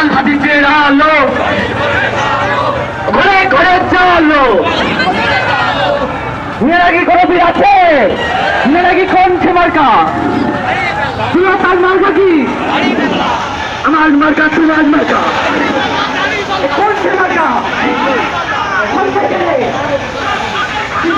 আলহাদিসের আলো। ঘরে ঘরে চালো। মেয়েরা কি আছে? মেয়েরা কি কোন মার্কা তুলা তার মার্কা কি? আমার মার্কা তুলার মার্কা কোন মার্কা? কোন থেকে? কি?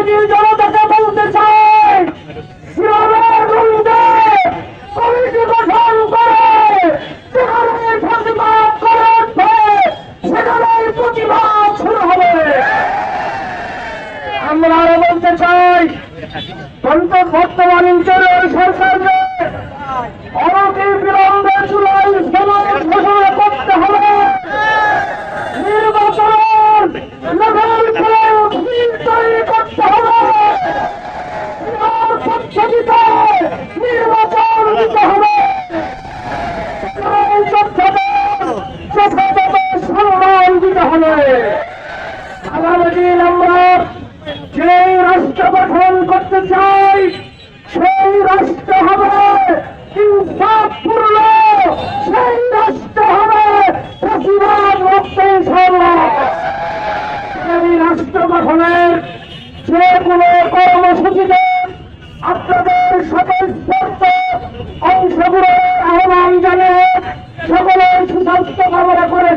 তৌহিদি জনতাকে বলতে চাই। গ্রামের আমরা বলতে চাই বর্তমান ইন্টারিয়র সরকারকে অনতি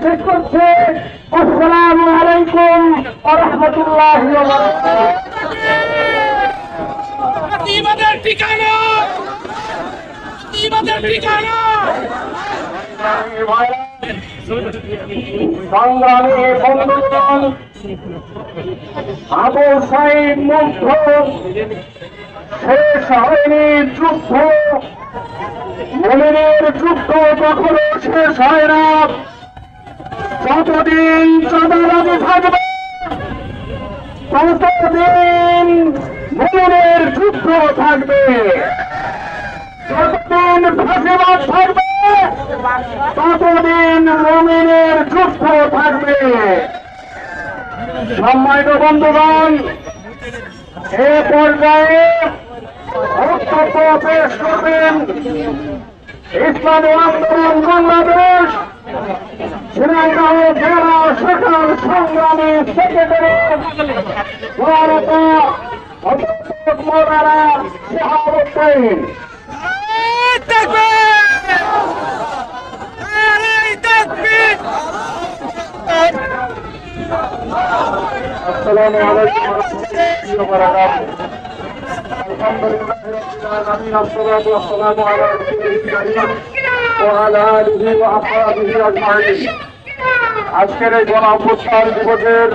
শেষ করছে আসসালামু আলাইকুম রহমতুল্লাহ প্রতিবাদের ঠিকানা! প্রতিবাদের ঠিকানা! সংগ্রামী বন্ধুগণ আবু সাইদ মুগ্ধ শেষ হয়নি যুদ্ধ মমিনের যুদ্ধ কখনো শেষ হয় না। যতদিন চাঁদাবাজি থাকবে। ততদিন মমিনের যুদ্ধ থাকবে। যতদিন ফাঁসিবাদ থাকবে, ততদিন মমিনের যুদ্ধ থাকবে। সম্মানিত বন্ধুগণ, এ পর্যায়ে বক্তব্য পেশ করবেন ইসলামী আন্দোলন বাংলাদেশ। শ্রীরামগাঁও জেলা সকাল সংগ্রামী সেক্রেটারি ভারত অধ্যাপক মৌলানা শাহাবুদ্দিন السلام عليكم ورحمة الله وبركاته الحمد لله رب العالمين الصلاة والسلام على رسوله الكريم আজকের এই গণ অভ্যুত্থান দিবসের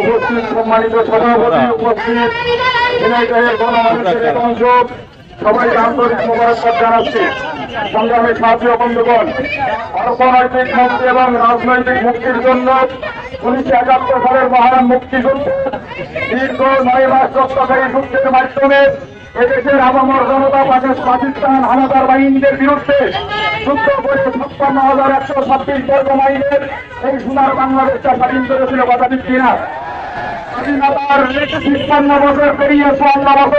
উপস্থিত সম্মানিত সভাপতি উপস্থিত গণমানুষের অংশ সবাই আন্তরিক মোবারকবাদ জানাচ্ছি। সংগ্রামী সাহায্য বন্ধুগণ, অর্থনৈতিক মুক্তি এবং রাজনৈতিক মুক্তির জন্য উনিশশো একাত্তর সালের মহারান মুক্তিযুদ্ধ দীর্ঘ নয় মাস রক্ষাকারী চুক্তির মাধ্যমে এদেশের আবামর জনতা পাকিস্তান পাকিস্তান হানাদার বাহিনীদের বিরুদ্ধে ছাপ্পান্ন হাজার একশো ছাব্বিশ বর্গ মাইলের এই সোনার বাংলাদেশটা স্বাধীন করেছিল কথা দিচ্ছি না। স্বাধীনতার তিপ্পান্ন বছর পেরিয়ে চুয়ান্ন বছর